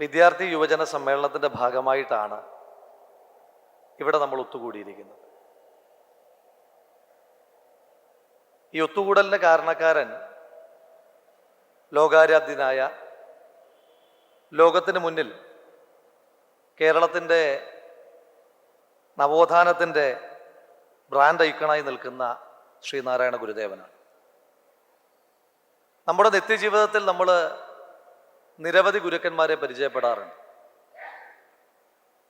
വിദ്യാർത്ഥി യുവജന സമ്മേളനത്തിന്റെ ഭാഗമായിട്ടാണ് ഇവിടെ നമ്മൾ ഒത്തുകൂടിയിരിക്കുന്നത്. ഈ ഒത്തുകൂടലിന്റെ കാരണക്കാരൻ ലോകാരാധ്യനായ ലോകത്തിന് മുന്നിൽ കേരളത്തിന്റെ നവോത്ഥാനത്തിന്റെ ബ്രാൻഡ് ഐക്കണായി നിൽക്കുന്ന ശ്രീനാരായണ ഗുരുദേവനാണ്. നമ്മുടെ നിത്യജീവിതത്തിൽ നമ്മൾ നിരവധി ഗുരുക്കന്മാരെ പരിചയപ്പെടാറുണ്ട്.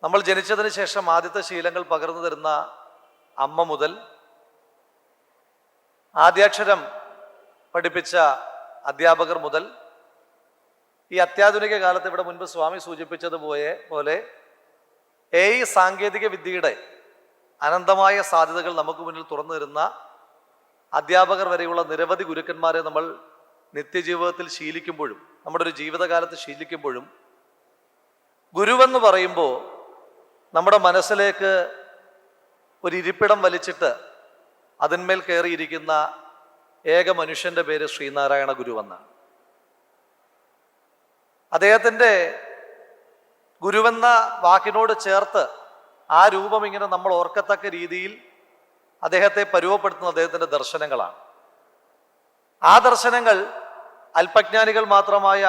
നമ്മൾ ജനിച്ചതിന് ശേഷം ആദ്യത്തെ ശീലങ്ങൾ പകർന്നു തരുന്ന അമ്മ മുതൽ ആദ്യാക്ഷരം പഠിപ്പിച്ച അധ്യാപകർ മുതൽ ഈ അത്യാധുനിക കാലത്ത് ഇവിടെ മുൻപ് സ്വാമി സൂചിപ്പിച്ചതുപോലെ പോലെ എ ഐ സാങ്കേതിക വിദ്യയുടെ അനന്തമായ സാധ്യതകൾ നമുക്ക് മുന്നിൽ തുറന്നു തരുന്ന അധ്യാപകർ വരെയുള്ള നിരവധി ഗുരുക്കന്മാരെ നമ്മൾ നിത്യജീവിതത്തിൽ ശീലിക്കുമ്പോഴും നമ്മുടെ ഒരു ജീവിതകാലത്ത് ശീലിക്കുമ്പോഴും ഗുരുവെന്ന് പറയുമ്പോൾ നമ്മുടെ മനസ്സിലേക്ക് ഒരു ഇരിപ്പിടം വലിച്ചിട്ട് അതിന്മേൽ കയറിയിരിക്കുന്ന ഏക മനുഷ്യന്റെ പേര് ശ്രീനാരായണ ഗുരുവെന്നാണ് അദ്ദേഹത്തിന്റെ ഗുരുവെന്ന വാക്കിനോട് ചേർത്ത് ആ രൂപം ഇങ്ങനെ നമ്മൾ ഓർക്കത്തക്ക രീതിയിൽ അദ്ദേഹത്തെ പരുവപ്പെടുത്തുന്ന അദ്ദേഹത്തിന്റെ ദർശനങ്ങളാണ്. ആ ദർശനങ്ങൾ അല്പജ്ഞാനികൾ മാത്രമായ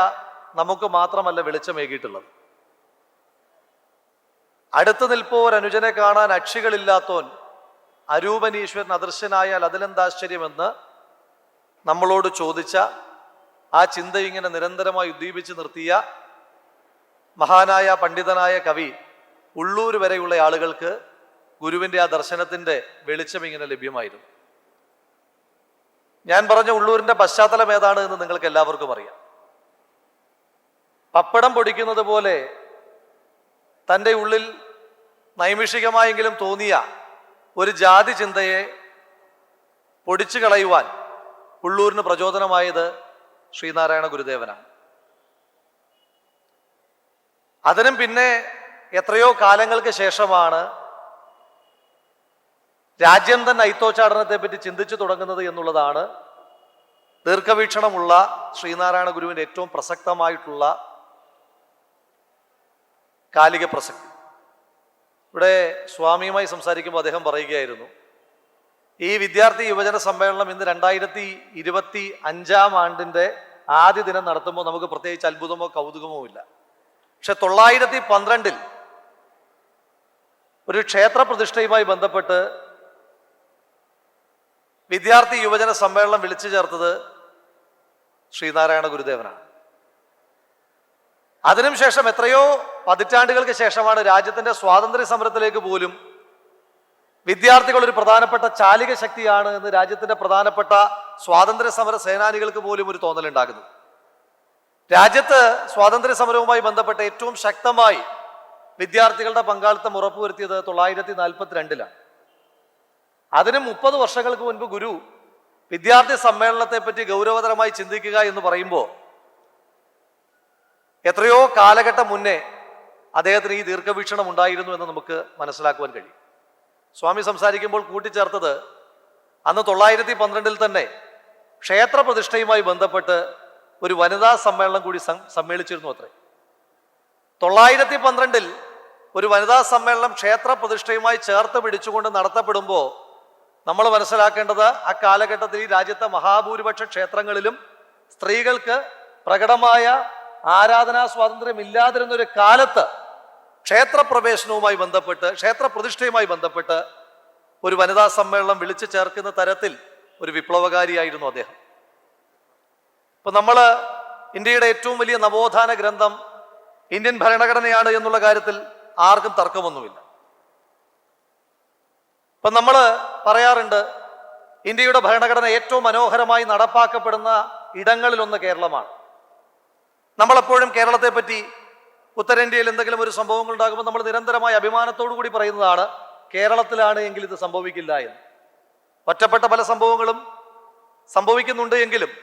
നമുക്ക് മാത്രമല്ല വെളിച്ചമേകിയിട്ടുള്ളത്. അടുത്തു നിൽപ്പോർ അനുജനെ കാണാൻ അക്ഷികളില്ലാത്തോൻ അരൂപനീശ്വരൻ അദൃശ്യനായാൽ അതിലെന്താശ്ചര്യമെന്ന് നമ്മളോട് ചോദിച്ച ആ ചിന്ത ഇങ്ങനെ നിരന്തരമായി ഉദ്ദീപിച്ച് നിർത്തിയ മഹാനായ പണ്ഡിതനായ കവി ഉള്ളൂർ വരെയുള്ള ആളുകൾക്ക് ഗുരുവിന്റെ ആ ദർശനത്തിന്റെ വെളിച്ചം ഇങ്ങനെ ലഭ്യമായിരുന്നു. ഞാൻ പറഞ്ഞ ഉള്ളൂരിന്റെ പശ്ചാത്തലം ഏതാണ് എന്ന് നിങ്ങൾക്ക് എല്ലാവർക്കും അറിയാം. പപ്പടം പൊടിക്കുന്നത് പോലെ തന്റെ ഉള്ളിൽ നൈമിഷികമായെങ്കിലും തോന്നിയ ഒരു ജാതി ചിന്തയെ പൊടിച്ചു കളയുവാൻ ഉള്ളൂരിന് പ്രചോദനമായത് ശ്രീനാരായണ ഗുരുദേവനാണ്. അതിനും പിന്നെ എത്രയോ കാലങ്ങൾക്ക് ശേഷമാണ് രാജ്യം തന്നെ ഐത്തോച്ചാടനത്തെ പറ്റി ചിന്തിച്ചു തുടങ്ങുന്നത് എന്നുള്ളതാണ് ദീർഘവീക്ഷണമുള്ള ശ്രീനാരായണ ഗുരുവിന്റെ ഏറ്റവും പ്രസക്തമായിട്ടുള്ള കാലിക പ്രസക്തി. ഇവിടെ സ്വാമിയുമായി സംസാരിക്കുമ്പോൾ അദ്ദേഹം പറയുകയായിരുന്നു ഈ വിദ്യാർത്ഥി യുവജന സമ്മേളനം ഇന്ന് രണ്ടായിരത്തി ഇരുപത്തി അഞ്ചാം ആണ്ടിന്റെ ആദ്യ ദിനം നടത്തുമ്പോൾ നമുക്ക് പ്രത്യേകിച്ച് അത്ഭുതമോ കൗതുകമോ ഇല്ല. പക്ഷെ തൊള്ളായിരത്തി പന്ത്രണ്ടിൽ ഒരു ക്ഷേത്ര പ്രതിഷ്ഠയുമായി ബന്ധപ്പെട്ട് വിദ്യാർത്ഥി യുവജന സമ്മേളനം വിളിച്ചു ചേർത്തത് ശ്രീനാരായണ ഗുരുദേവനാണ്. അതിനുശേഷം എത്രയോ പതിറ്റാണ്ടുകൾക്ക് ശേഷമാണ് രാജ്യത്തിന്റെ സ്വാതന്ത്ര്യ സമരത്തിലേക്ക് പോലും വിദ്യാർത്ഥികൾ ഒരു പ്രധാനപ്പെട്ട ചാലിക ശക്തിയാണ് എന്ന് രാജ്യത്തിന്റെ പ്രധാനപ്പെട്ട സ്വാതന്ത്ര്യ സമര സേനാനികൾക്ക് പോലും ഒരു തോന്നലുണ്ടാകുന്നത്. രാജ്യത്ത് സ്വാതന്ത്ര്യ സമരവുമായി ബന്ധപ്പെട്ട ഏറ്റവും ശക്തമായി വിദ്യാർത്ഥികളുടെ പങ്കാളിത്തം ഉറപ്പുവരുത്തിയത് തൊള്ളായിരത്തി നാൽപ്പത്തിരണ്ടിലാണ്. അതിന് മുപ്പത് വർഷങ്ങൾക്ക് മുൻപ് ഗുരു വിദ്യാർത്ഥി സമ്മേളനത്തെ പറ്റി ഗൗരവതരമായി ചിന്തിക്കുക എന്ന് പറയുമ്പോൾ എത്രയോ കാലഘട്ടം മുന്നേ അദ്ദേഹത്തിന് ഈ ദീർഘവീക്ഷണം ഉണ്ടായിരുന്നു എന്ന് നമുക്ക് മനസ്സിലാക്കുവാൻ കഴിയും. സ്വാമി സംസാരിക്കുമ്പോൾ കൂട്ടിച്ചേർത്തത് അന്ന് തൊള്ളായിരത്തി പന്ത്രണ്ടിൽ തന്നെ ക്ഷേത്ര പ്രതിഷ്ഠയുമായി ബന്ധപ്പെട്ട് ഒരു വനിതാ സമ്മേളനം കൂടി സമ്മേളിച്ചിരുന്നു അത്രേ. തൊള്ളായിരത്തി പന്ത്രണ്ടിൽ ഒരു വനിതാ സമ്മേളനം ക്ഷേത്ര പ്രതിഷ്ഠയുമായി ചേർത്ത് പിടിച്ചുകൊണ്ട് നടത്തപ്പെടുമ്പോൾ നമ്മൾ മനസ്സിലാക്കേണ്ടത് ആ കാലഘട്ടത്തിൽ ഈ രാജ്യത്തെ മഹാഭൂരിപക്ഷ ക്ഷേത്രങ്ങളിലും സ്ത്രീകൾക്ക് പ്രകടമായ ആരാധനാ സ്വാതന്ത്ര്യം ഒരു കാലത്ത് ക്ഷേത്രപ്രവേശനവുമായി ബന്ധപ്പെട്ട് ക്ഷേത്രപ്രതിഷ്ഠയുമായി ബന്ധപ്പെട്ട് ഒരു വനിതാ സമ്മേളനം വിളിച്ചു ചേർക്കുന്ന തരത്തിൽ ഒരു വിപ്ലവകാരിയായിരുന്നു അദ്ദേഹം. ഇപ്പൊ നമ്മൾ ഇന്ത്യയുടെ ഏറ്റവും വലിയ നവോത്ഥാന ഗ്രന്ഥം ഇന്ത്യൻ ഭരണഘടനയാണ് എന്നുള്ള കാര്യത്തിൽ ആർക്കും തർക്കമൊന്നുമില്ല. ഇപ്പൊ നമ്മൾ പറയാറുണ്ട് ഇന്ത്യയുടെ ഭരണഘടന ഏറ്റവും മനോഹരമായി നടപ്പാക്കപ്പെടുന്ന ഇടങ്ങളിലൊന്ന് കേരളമാണ്. നമ്മളെപ്പോഴും കേരളത്തെ പറ്റി ഉത്തരേന്ത്യയിൽ എന്തെങ്കിലും ഒരു സംഭവങ്ങൾ ഉണ്ടാകുമ്പോൾ നമ്മൾ നിരന്തരമായ അഭിമാനത്തോടു കൂടി പറയുന്നതാണ് കേരളത്തിലാണ് എങ്കിൽ ഇത് സംഭവിക്കില്ല എന്ന്. ഒറ്റപ്പെട്ട പല സംഭവങ്ങളും സംഭവിക്കുന്നുണ്ട് എങ്കിലും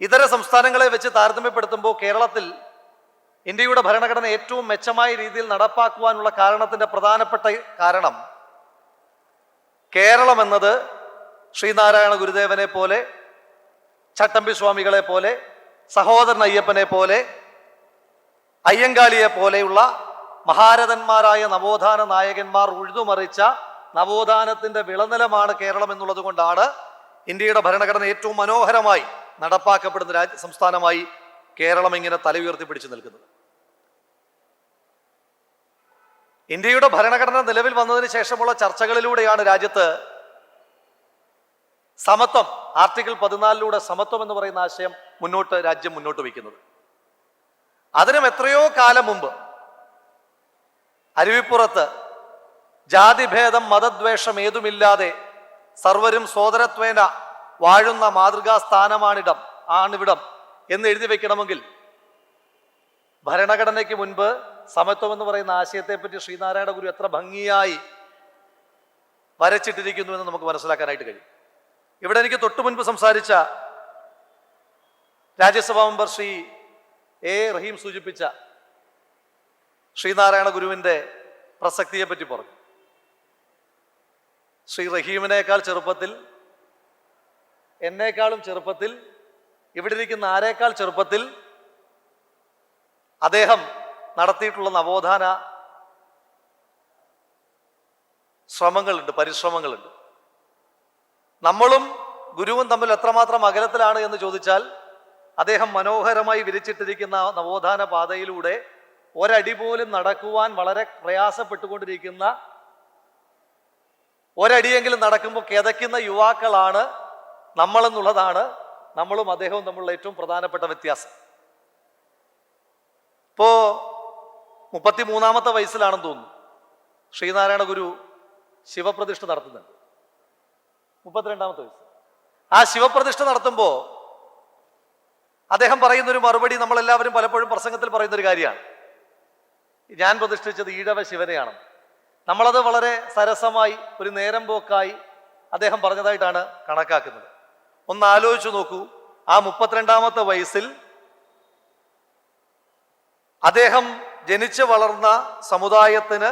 ഇതര സംസ്ഥാനങ്ങളെ വെച്ച് താരതമ്യപ്പെടുത്തുമ്പോൾ കേരളത്തിൽ ഇന്ത്യയുടെ ഭരണഘടന ഏറ്റവും മെച്ചമായ രീതിയിൽ നടപ്പാക്കുവാനുള്ള കാരണത്തിന്റെ പ്രധാനപ്പെട്ട കാരണം കേരളം എന്നത് ശ്രീനാരായണ ഗുരുദേവനെ പോലെ ചട്ടമ്പി സ്വാമികളെ പോലെ സഹോദരൻ അയ്യപ്പനെ പോലെ അയ്യങ്കാളിയെ പോലെയുള്ള മഹാരഥന്മാരായ നവോത്ഥാന നായകന്മാർ ഉഴുതുമറിച്ച നവോത്ഥാനത്തിന്റെ വിളനിലമാണ് കേരളം എന്നുള്ളത് കൊണ്ടാണ് ഇന്ത്യയുടെ ഭരണഘടന ഏറ്റവും മനോഹരമായി നടപ്പാക്കപ്പെടുന്ന രാജ്യ സംസ്ഥാനമായി കേരളം ഇങ്ങനെ തല ഉയർത്തി പിടിച്ചു നിൽക്കുന്നത്. ഇന്ത്യയുടെ ഭരണഘടന നിലവിൽ വന്നതിന് ശേഷമുള്ള ചർച്ചകളിലൂടെയാണ് രാജ്യത്ത് സമത്വം ആർട്ടിക്കിൾ പതിനാലിലൂടെ സമത്വം എന്ന് പറയുന്ന ആശയം മുന്നോട്ട് രാജ്യം മുന്നോട്ട് വയ്ക്കുന്നത്. അതിനും എത്രയോ കാലം മുമ്പ് അരുവിപ്പുറത്ത് ജാതിഭേദം മതദ്വേഷം ഏതുമില്ലാതെ സർവരും സോദരത്വേന വാഴുന്ന മാതൃകാ സ്ഥാനമാണിടം ആണിവിടം എന്ന് എഴുതി വെക്കണമെങ്കിൽ ഭരണഘടനയ്ക്ക് മുൻപ് സമത്വം എന്ന് പറയുന്ന ആശയത്തെപ്പറ്റി ശ്രീനാരായണ ഗുരു എത്ര ഭംഗിയായി വരച്ചിട്ടിരിക്കുന്നു എന്ന് നമുക്ക് മനസ്സിലാക്കാനായിട്ട് കഴിയും. ഇവിടെ എനിക്ക് തൊട്ടു മുൻപ് സംസാരിച്ച രാജ്യസഭാ മെമ്പർ ശ്രീ എ റഹീം സൂചിപ്പിച്ച ശ്രീനാരായണ ഗുരുവിന്റെ പ്രസക്തിയെ പറ്റി പറഞ്ഞു. ശ്രീ റഹീമിനേക്കാൾ ചെറുപ്പത്തിൽ എന്നേക്കാളും ചെറുപ്പത്തിൽ ഇവിടെ ഇരിക്കുന്ന ആരേക്കാൾ ചെറുപ്പത്തിൽ അദ്ദേഹം നടത്തിയിട്ടുള്ള നവോത്ഥാന ശ്രമങ്ങളുണ്ട് പരിശ്രമങ്ങളുണ്ട്. നമ്മളും ഗുരുവും തമ്മിൽ എത്രമാത്രം അകലത്തിലാണ് എന്ന് ചോദിച്ചാൽ അദ്ദേഹം മനോഹരമായി വിരിച്ചിട്ടിരിക്കുന്ന നവോത്ഥാന പാതയിലൂടെ ഒരടി പോലും നടക്കുവാൻ വളരെ പ്രയാസപ്പെട്ടുകൊണ്ടിരിക്കുന്ന ഒരടിയെങ്കിലും നടക്കുമ്പോൾ കിതയ്ക്കുന്ന യുവാക്കളാണ് നമ്മളെന്നുള്ളതാണ് നമ്മളും അദ്ദേഹവും തമ്മിലുള്ള ഏറ്റവും പ്രധാനപ്പെട്ട വ്യത്യാസം. ഇപ്പോ മുപ്പത്തി മൂന്നാമത്തെ വയസ്സിലാണെന്ന് തോന്നുന്നു. ശ്രീനാരായണ ഗുരു ശിവപ്രതിഷ്ഠ നടത്തുന്നുണ്ട് മുപ്പത്തിരണ്ടാമത്തെ വയസ്സ്. ആ ശിവപ്രതിഷ്ഠ നടത്തുമ്പോൾ അദ്ദേഹം പറയുന്ന ഒരു മറുപടി നമ്മളെല്ലാവരും പലപ്പോഴും പ്രസംഗത്തിൽ പറയുന്ന ഒരു കാര്യമാണ്. ഞാൻ പ്രതിഷ്ഠിച്ചത് ഈഴവ ശിവനെയാണ്. നമ്മളത് വളരെ സരസമായി ഒരു നേരം പോക്കായി അദ്ദേഹം പറഞ്ഞതായിട്ടാണ് കണക്കാക്കുന്നത്. ഒന്ന് ആലോചിച്ചു നോക്കൂ. ആ മുപ്പത്തിരണ്ടാമത്തെ വയസ്സിൽ അദ്ദേഹം ജനിച്ചു വളർന്ന സമുദായത്തിന്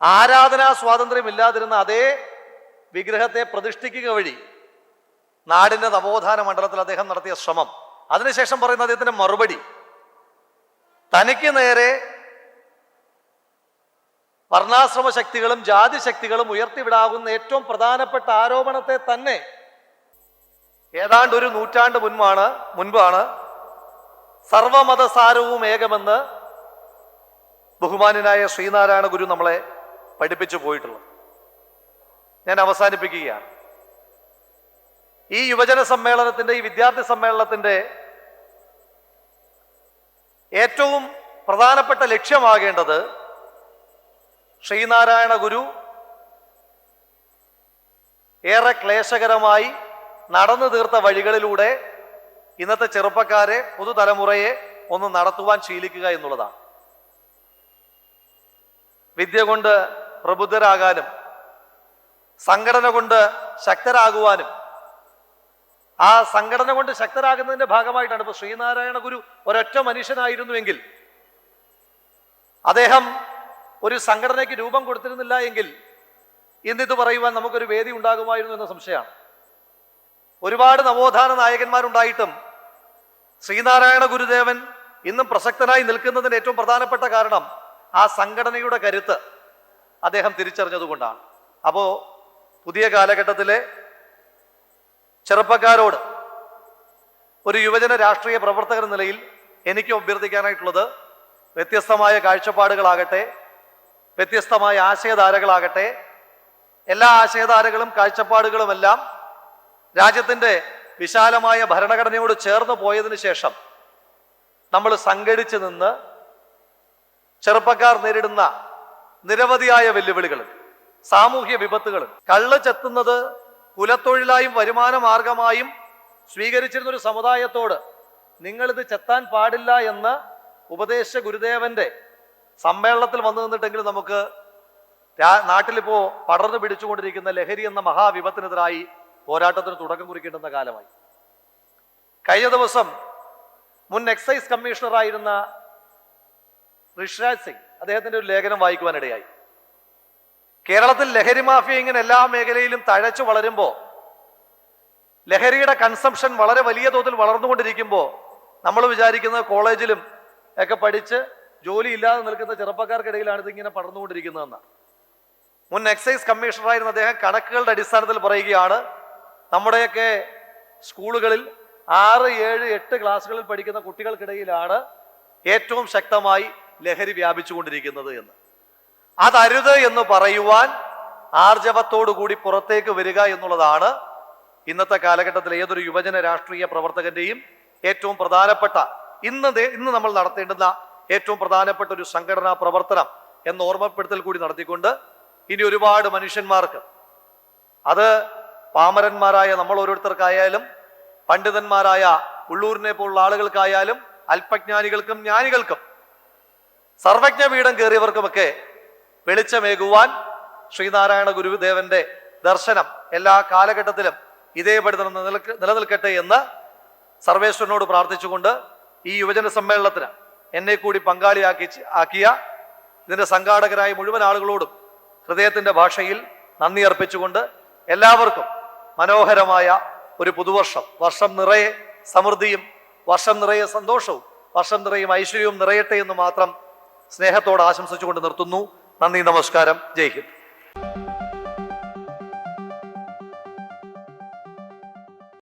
ആരാധനാ സ്വാതന്ത്ര്യമില്ലാതിരുന്ന അതേ വിഗ്രഹത്തെ പ്രതിഷ്ഠിക്കുക വഴി നാടിന്റെ നവോത്ഥാന മണ്ഡലത്തിൽ അദ്ദേഹം നടത്തിയ ശ്രമം. അതിനുശേഷം പറയുന്ന അദ്ദേഹത്തിന്റെ മറുപടി. തനിക്ക് നേരെ വർണാശ്രമ ശക്തികളും ജാതി ശക്തികളും ഉയർത്തിവിടാകുന്ന ഏറ്റവും പ്രധാനപ്പെട്ട ആരോപണത്തെ തന്നെ ഏതാണ്ട് ഒരു നൂറ്റാണ്ട് മുൻപാണ് മുൻപാണ് സർവമതസാരവും ഏകമെന്ന് ബഹുമാനായ ശ്രീനാരായണ ഗുരു നമ്മളെ പഠിപ്പിച്ചു പോയിട്ടുള്ളത്. ഞാൻ അവസാനിപ്പിക്കുകയാണ്. ഈ യുവജന സമ്മേളനത്തിന്റെ ഈ വിദ്യാർത്ഥി സമ്മേളനത്തിന്റെ ഏറ്റവും പ്രധാനപ്പെട്ട ലക്ഷ്യമാകേണ്ടത് ശ്രീനാരായണ ഗുരു ഏറെ ക്ലേശകരമായി നടന്നു തീർത്ത വഴികളിലൂടെ ഇന്നത്തെ ചെറുപ്പക്കാരെ പുതുതലമുറയെ ഒന്ന് നടത്തുവാൻ ശീലിക്കുക എന്നുള്ളതാണ്. വിദ്യ കൊണ്ട് പ്രബുദ്ധരാകാനും സംഘടന കൊണ്ട് ശക്തരാകുവാനും ആ സംഘടന കൊണ്ട് ശക്തരാകുന്നതിന്റെ ഭാഗമായിട്ടാണ് ഇപ്പൊ ശ്രീനാരായണ ഗുരു ഒരൊറ്റ മനുഷ്യനായിരുന്നുവെങ്കിൽ അദ്ദേഹം ഒരു സംഘടനയ്ക്ക് രൂപം കൊടുത്തിരുന്നില്ല എങ്കിൽ ഇന്നിത് പറയുവാൻ നമുക്കൊരു വേദി ഉണ്ടാകുമായിരുന്നു എന്ന സംശയമാണ്. ഒരുപാട് നവോത്ഥാന നായകന്മാരുണ്ടായിട്ടും ശ്രീനാരായണ ഗുരുദേവൻ ഇന്നും പ്രസക്തനായി നിൽക്കുന്നതിന് ഏറ്റവും പ്രധാനപ്പെട്ട കാരണം ആ സംഘടനയുടെ കരുത്ത് അദ്ദേഹം തിരിച്ചറിഞ്ഞതുകൊണ്ടാണ്. അപ്പോൾ പുതിയ കാലഘട്ടത്തിലെ ചെറുപ്പക്കാരോട് ഒരു യുവജന രാഷ്ട്രീയ പ്രവർത്തകർ നിലയിൽ എനിക്ക് അഭ്യർത്ഥിക്കാനായിട്ടുള്ളത് വ്യത്യസ്തമായ കാഴ്ചപ്പാടുകളാകട്ടെ വ്യത്യസ്തമായ ആശയധാരകളാകട്ടെ എല്ലാ ആശയധാരകളും കാഴ്ചപ്പാടുകളുമെല്ലാം രാജ്യത്തിന്റെ വിശാലമായ ഭരണഘടനയോട് ചേർന്ന് പോയതിന് ശേഷം നമ്മൾ സംഘടിച്ച് നിന്ന് ചെറുപ്പക്കാർ നേരിടുന്ന നിരവധിയായ വെല്ലുവിളികൾ സാമൂഹ്യ വിപത്തുകൾ. കള്ള് ചെത്തുന്നത് കുലത്തൊഴിലായും വരുമാന മാർഗമായും സ്വീകരിച്ചിരുന്ന ഒരു സമുദായത്തോട് നിങ്ങളിത് ചെത്താൻ പാടില്ല എന്ന് ഉപദേശ ഗുരുദേവന്റെ സമ്മേളനത്തിൽ വന്നു നിന്നിട്ടെങ്കിലും നമുക്ക് നാട്ടിലിപ്പോ പടർന്നു പിടിച്ചുകൊണ്ടിരിക്കുന്ന ലഹരി എന്ന മഹാവിപത്തിനെതിരായി പോരാട്ടത്തിന് തുടക്കം കുറിക്കേണ്ടുന്ന കാലമായി. കഴിഞ്ഞ ദിവസം മുൻ എക്സൈസ് കമ്മീഷണറായിരുന്ന ഋഷിരാജ് സിംഗ് അദ്ദേഹത്തിന്റെ ഒരു ലേഖനം വായിക്കുവാനിടയായി. കേരളത്തിൽ ലഹരി മാഫിയ ഇങ്ങനെ എല്ലാ മേഖലയിലും തഴച്ചു വളരുമ്പോൾ ലഹരിയുടെ കൺസംഷൻ വളരെ വലിയ തോതിൽ വളർന്നുകൊണ്ടിരിക്കുമ്പോൾ നമ്മൾ വിചാരിക്കുന്നത് കോളേജിലും ഒക്കെ പഠിച്ച് ജോലി ഇല്ലാതെ നിൽക്കുന്ന ചെറുപ്പക്കാർക്കിടയിലാണ് ഇതിങ്ങനെ പടർന്നുകൊണ്ടിരിക്കുന്നതെന്ന് മുൻ എക്സൈസ് കമ്മീഷണറായിരുന്ന അദ്ദേഹം കണക്കുകളുടെ അടിസ്ഥാനത്തിൽ പറയുകയാണ് നമ്മുടെയൊക്കെ സ്കൂളുകളിൽ ആറ് ഏഴ് എട്ട് ക്ലാസ്സുകളിൽ പഠിക്കുന്ന കുട്ടികൾക്കിടയിലാണ് ഏറ്റവും ശക്തമായി ലഹരി വ്യാപിച്ചുകൊണ്ടിരിക്കുന്നത് എന്ന്. അതരുത് എന്ന് പറയുവാൻ ആർജവത്തോടു കൂടി പുറത്തേക്ക് വരിക എന്നുള്ളതാണ് ഇന്നത്തെ കാലഘട്ടത്തിൽ ഏതൊരു യുവജന രാഷ്ട്രീയ പ്രവർത്തകന്റെയും ഏറ്റവും പ്രധാനപ്പെട്ട ഇന്ന് ഇന്ന് നമ്മൾ നടത്തേണ്ടുന്ന ഏറ്റവും പ്രധാനപ്പെട്ട ഒരു സംഘടനാ പ്രവർത്തനം എന്ന ഓർമ്മപ്പെടുത്തൽ കൂടി നടത്തിക്കൊണ്ട് ഇനി ഒരുപാട് മനുഷ്യന്മാർക്ക് അത് പാമരന്മാരായ നമ്മൾ ഓരോരുത്തർക്കായാലും പണ്ഡിതന്മാരായ ഉള്ളൂരിനെ പോലുള്ള ആളുകൾക്കായാലും അല്പജ്ഞാനികൾക്കും ജ്ഞാനികൾക്കും സർവജ്ഞ പീഠം കയറിയവർക്കുമൊക്കെ വെളിച്ചമേകുവാൻ ശ്രീനാരായണ ഗുരുദേവന്റെ ദർശനം എല്ലാ കാലഘട്ടത്തിലും ഇതേപടി നിലനിൽക്ക- നിലനിൽക്കട്ടെ എന്ന് സർവേശ്വരനോട് പ്രാർത്ഥിച്ചുകൊണ്ട് ഈ യുവജന സമ്മേളനത്തിന് എന്നെ കൂടി പങ്കാളിയാക്കി ആക്കിയ ഇതിന്റെ സംഘാടകരായ മുഴുവൻ ആളുകളോടും ഹൃദയത്തിന്റെ ഭാഷയിൽ നന്ദി അർപ്പിച്ചുകൊണ്ട് എല്ലാവർക്കും മനോഹരമായ ഒരു പുതുവർഷം. വർഷം നിറയെ സമൃദ്ധിയും വർഷം നിറയെ സന്തോഷവും വർഷം നിറയും ഐശ്വര്യവും നിറയട്ടെ എന്ന് മാത്രം സ്നേഹത്തോട് ആശംസിച്ചുകൊണ്ട് നിർത്തുന്നു. നന്ദി നമസ്കാരം. ജയ് ഹിന്ദ്.